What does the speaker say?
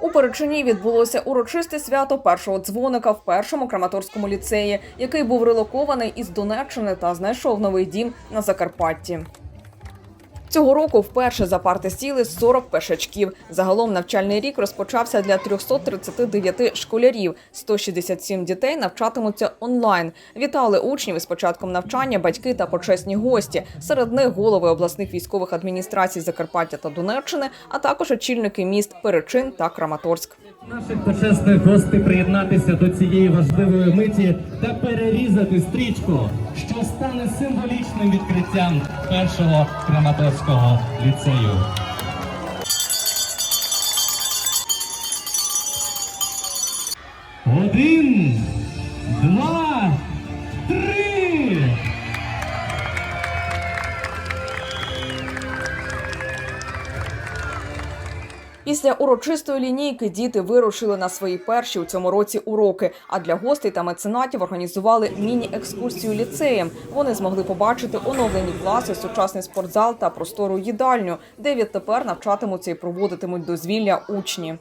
У Перечині відбулося урочисте свято першого дзвоника в першому Краматорському ліцеї, який був релокований із Донеччини та знайшов новий дім на Закарпатті. Цього року вперше за парти сіли 40 першачків. Загалом навчальний рік розпочався для 339 школярів. 167 дітей навчатимуться онлайн. Вітали учнів із початком навчання, батьки та почесні гості. Серед них голови обласних військових адміністрацій Закарпаття та Донеччини, а також очільники міст Перечин та Краматорськ. Наших почесних гостей приєднатися до цієї важливої миті та перерізати стрічку, що стане символічним відкриттям першого Краматорського ліцею. Один, Після урочистої лінійки діти вирушили на свої перші у цьому році уроки. А для гостей та меценатів організували міні-екскурсію ліцеєм. Вони змогли побачити оновлені класи, сучасний спортзал та простору їдальню, де відтепер навчатимуться і проводитимуть дозвілля учні.